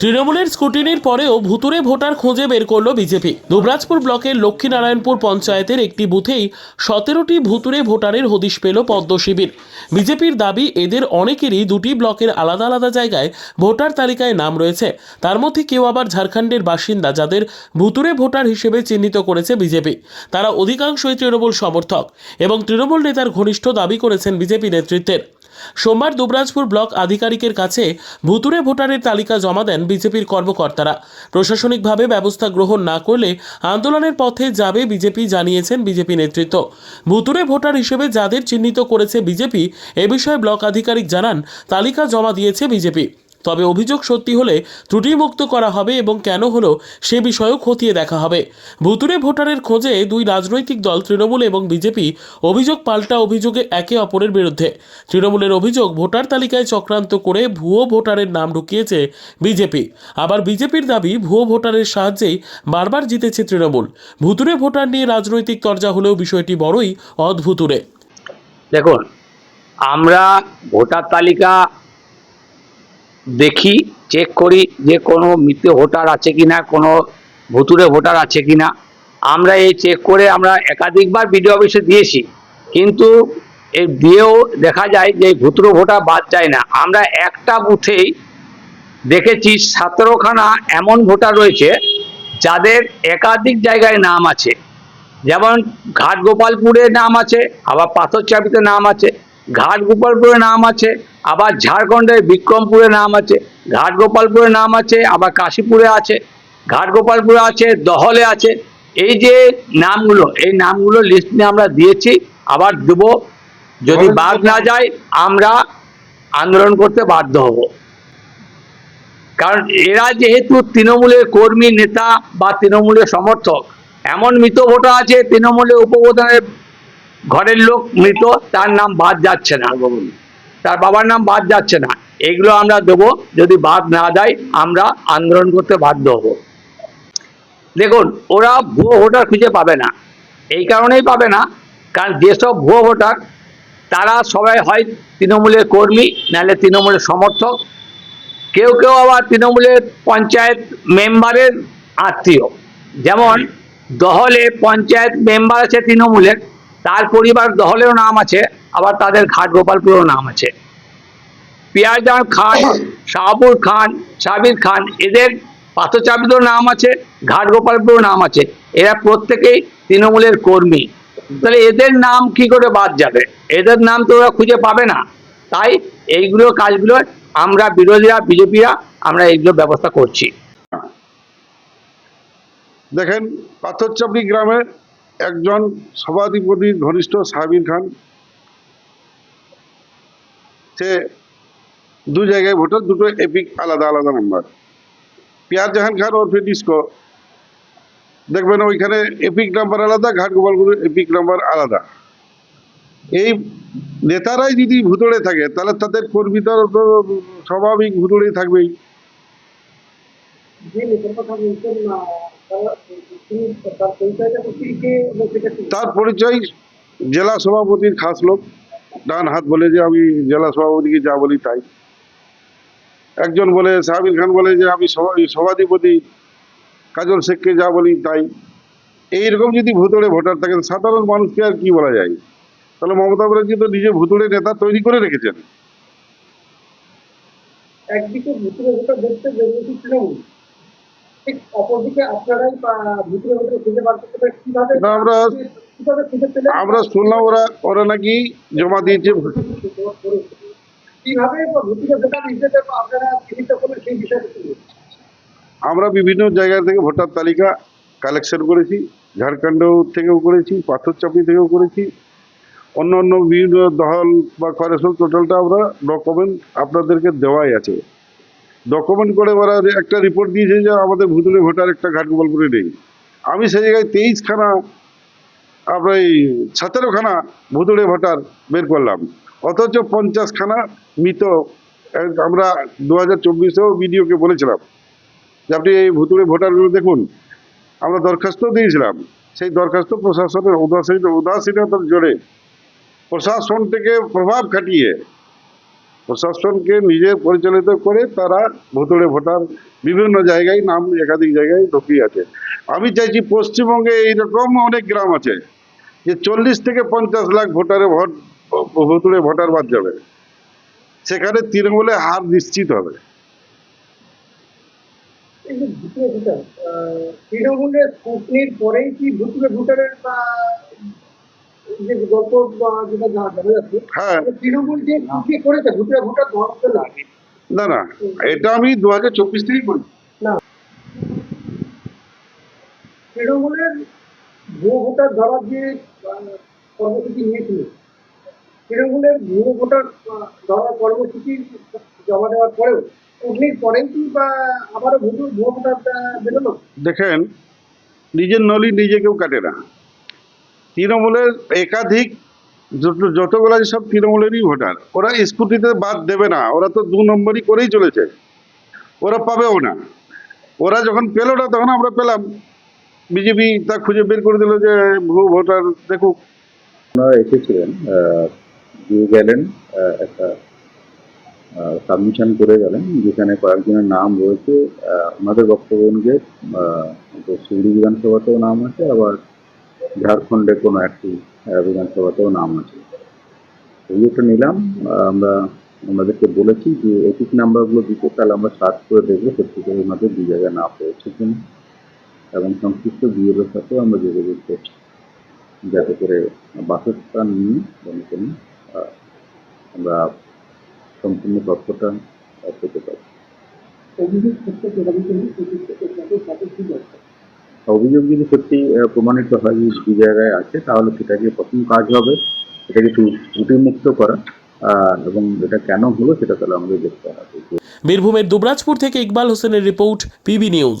তৃণমূলের স্কুটিনির পরেও ভুতুরে ভোটার খুঁজে বের করল বিজেপি। দুবরাজপুর ব্লকের লক্ষ্মীনারায়ণপুর পঞ্চায়েতের একটি বুথেই সতেরোটি ভুতুরে ভোটারের হদিশ পেল পদ্ম শিবির। বিজেপির দাবি, এদের অনেকেরই দুটি ব্লকের আলাদা আলাদা জায়গায় ভোটার তালিকায় নাম রয়েছে। তার মধ্যে কেউ আবার ঝাড়খণ্ডের বাসিন্দা যাদের ভুতুরে ভোটার হিসেবে চিহ্নিত করেছে বিজেপি। তারা অধিকাংশই তৃণমূল সমর্থক এবং তৃণমূল নেতার ঘনিষ্ঠ দাবি করেছেন বিজেপি নেতৃত্বের। সোমবার দুবরাজপুর ব্লক আধিকারিকের কাছে ভুতুরে ভোটারের তালিকা জমা দেন বিজেপির কর্মকর্তারা। প্রশাসনিকভাবে ব্যবস্থা গ্রহণ না করলে আন্দোলনের পথে যাবে বিজেপি জানিয়েছেন বিজেপি নেতৃত্ব। ভুতুরে ভোটার হিসেবে যাদের চিহ্নিত করেছে বিজেপি, এ বিষয়ে ব্লক আধিকারিক জানান, তালিকা জমা দিয়েছে বিজেপি। তবে অভিযোগ সত্যি হলে ত্রুটিমুক্ত করা হবে এবং কেন হলো সে বিষয়েও খতিয়ে দেখা হবে। ভুতুরে ভোটারের খোঁজে দুই রাজনৈতিক দল, তৃণমূল এবং বিজেপি, অভিযোগ পাল্টা অভিযোগে একে অপরের বিরুদ্ধে। তৃণমূলের অভিযোগ, ভোটার তালিকায় চক্রান্ত করে ভুয়ো ভোটারের নাম ঢুকিয়েছে বিজেপি। আবার বিজেপির দাবি, ভুয়ো ভোটারের সাহায্যেই বারবার জিতেছে তৃণমূল। ভুতুরে ভোটার নিয়ে রাজনৈতিক তরজা হলেও বিষয়টি বড়ই অদ্ভুতুরে দেখুন, আমরা ভোটার তালিকা দেখি চেক করি যে কোনো মৃত ভোটার আছে কি না কোনো ভুতুরে ভোটার আছে কি না আমরা এই চেক করে আমরা একাধিকবার বিডিও অফিসে দিয়েছি। কিন্তু এই দিয়েও দেখা যায় যে ভুতুরে ভোটার বাদ যায় না। আমরা একটা বুথেই দেখেছি সতেরোখানা এমন ভোটার রয়েছে যাদের একাধিক জায়গায় নাম আছে। যেমন ঘাট গোপালপুরে নাম আছে, আবার পাথরচাপিতে নাম আছে, ঘাট গোপালপুরে নাম আছে আবার ঝাড়খণ্ডের বিক্রমপুরে নাম আছে ঘাট গোপালপুরে নাম আছে আবার কাশীপুরে আছে ঘাটগোপালপুরে আছে দহলে আছে। এই যে নামগুলো এই নামগুলো লিস্ট নিয়ে আমরা দিয়েছি আবার দেব। যদি বাদ না যায় আমরা আন্দোলন করতে বাধ্য হব। কারণ এরা যেহেতু তৃণমূলের কর্মী নেতা বা তৃণমূলের সমর্থক এমন মৃত ভোটার আছে তৃণমূলের উপপ্রধানের ঘরের লোক মৃত তার নাম বাদ যাচ্ছে না। তার বাবার নাম বাদ যাচ্ছে না। এগুলো আমরা দেবো, যদি বাদ না দেয় আমরা আন্দোলন করতে বাধ্য হব। দেখুন, ওরা ভুয়ো ভোটার খুঁজে পাবে না। এই কারণেই পাবে না, কারণ যেসব ভুয়ো ভোটার, তারা সবাই হয় তৃণমূলের কর্মী, নাহলে তৃণমূলের সমর্থক। কেউ কেউ আবার তৃণমূলের পঞ্চায়েত মেম্বারের আত্মীয়। যেমন, দহলে পঞ্চায়েত মেম্বার আছে তৃণমূলের, তার পরিবার দহলেও নাম আছে, আবার তাদের ঘাট গোপালপুরেও নাম আছে। পিয়ারজান খান, শাহপুর খান, সাবির খান, এদের পাথরচাপিতেও নাম আছে ঘাট গোপালপুরেও নাম আছে। এরা প্রত্যেকেই তৃণমূলের কর্মী। তাহলে এদের নাম কি করে বাদ যাবে? এদের নাম তো ওরা খুঁজে পাবে না। তাই এইগুলো কাজগুলো আমরা বিরোধীরা, বিজেপিরা, আমরা এইগুলো ব্যবস্থা করছি। দেখেন, পাথরচাপড়ি গ্রামে একজন সভাধিপতি ঘনিষ্ঠ সাবির খান, সে দু জায়গায় ভোটার দুটো এপিক আলাদা আলাদা নাম্বার পিয়ার জাহান খান ওরফে ডিস্কো দেখবেন ওইখানে এপিক নাম্বার আলাদা ঘাট গোপালপুরের এপিক নাম্বার আলাদা। এই নেতারাই যদি ভুতড়ে থাকে তাহলে তাদের কর্মীরা তো স্বাভাবিক ভুতড়েই থাকবেই? তার পরিচয় জেলা সভাপতির খাস লোক। ডান হাত বলে যে আমি জেলা সভাপতিকে যা বলি তাই। একজন বলে সাহাবির খান বলে যে আমি সভাধিপতি কাজল শেখকে যা বলি তাই। এইরকম যদি ভুতুড়ে ভোটার থাকে সাধারণ মানুষকে আর কি বলা যায়? তাহলে মমতা ব্যানার্জি তো নিজে ভুতুড়ে নেতা তৈরি করে রেখেছেন। একদিকে ভোটার দেখতে বেরিয়েছে তৃণমূল। আমরা শুনলাম ওরা ওরা নাকি জমা দিয়েছে কীভাবে আমরা বিভিন্ন জায়গা থেকে ভোটার তালিকা কালেকশন করেছি ঝাড়খণ্ড থেকেও করেছি পাথরচাপড়ি থেকেও করেছি। অন্য অন্য বিভিন্ন দহল বা খরেসল টোটালটা আমরা ডকুমেন্ট আপনাদেরকে দেওয়াই আছে। ডকুমেন্ট করে ওরা একটা রিপোর্ট দিয়েছে যে আমাদের ভুতুরে ভোটার একটা ঘাটগোপালপুরে নেই। আমি সেই জায়গায় তেইশখানা আপনার এই সতেরোখানা ভুতুড়ে ভোটার বের করলাম। অথচ পঞ্চাশখানা মৃত আমরা দু হাজার চব্বিশেও বিডিওকে বলেছিলাম যে আপনি এই ভুতুড়ে ভোটারগুলো দেখুন। আমরা দরখাস্ত দিয়েছিলাম। সেই দরখাস্ত প্রশাসনের উদাসীন, উদাসীনতার জোরে প্রশাসন থেকে প্রভাব খাটিয়ে প্রশাসনকে নিজে পরিচালিত করে তারা ভুতুড়ে ভোটার বিভিন্ন জায়গায়, নাম একাধিক জায়গায় ঢুকিয়ে আছে। আমি চাইছি পশ্চিমবঙ্গে এইরকম অনেক গ্রাম আছে যে চল্লিশ থেকে পঞ্চাশ লাখ ভোটারে ভোট ভুতুড়ে ভোটার বাদ যাবে। সেখানে তৃণমূলে হার নিশ্চিত হবে। ভুতুরে তৃণমূলের স্কুটনির পরেই কি ভুতুরে ভোটারের গল্প যেটা জানা জানা যাচ্ছে হ্যাঁ। তৃণমূল যে করেছে ভুতুরে ভোটার না। না না এটা আমি দু হাজার চব্বিশ থেকেই করি। তৃণমূলের ভুয়ো ভোটার ধরার যে কর্মসূচি নিয়েছিল তৃণমূলের ভুয়ো ভোটার ধরার কর্মসূচি জমা দেওয়ার পরেও স্কুটনির পরেই কি বা আবারও ভুয়ো ভোটার বেরোলো? দেখেন নিজের নলি নিজে কেউ কাটে না। তৃণমূলের একাধিক যত যতগুলো আছে সব তৃণমূলেরই ভোটার ওরা স্কুটিতে বাদ দেবে না ওরা তো দু নম্বরই করেই চলেছে। ওরা পাবেও না। ওরা যখন পেল না তখন আমরা পেলাম। বিজেপি তা খুঁজে বের করে দিল যে ভুয়ো ভোটার দেখুক। এসেছিলেন দিয়ে গেলেন একটা সাবমিশন করে গেলেন, যেখানে কয়েকজনের নাম রয়েছে। ওনাদের বক্তব্য অনুযায়ী বিধানসভাতেও নাম আছে, আবার ঝাড়খণ্ডে কোনো একটি বিধানসভাতেও নাম আছে। একটা নিলাম আমরা ওনাদেরকে বলেছি যে এপিক নাম্বারগুলো দিতে, তাহলে আমরা সার্চ করে দেখব সত্যিকার ওনাদের দু জায়গায় না পড়েছে কিনা। এবং সংশ্লিষ্ট বিএলের সাথেও আমরা যোগাযোগ করছি, যাতে করে বাসস্থান নিয়ে কোনো আমরা সম্পূর্ণ তথ্যটা পেতে পারি অভিযোগ যদি সত্যি প্রমাণিত হয় যে দু জায়গায় আছে তাহলে সেটাকে প্রথম কাজ হবে এটাকে ত্রু- ত্রুটিমুক্ত করা এবং এটা কেন হলো সেটা তাহলে আমাদের দেখতে হবে। বীরভূমের দুবরাজপুর থেকে ইকবাল হোসেনের report PB news.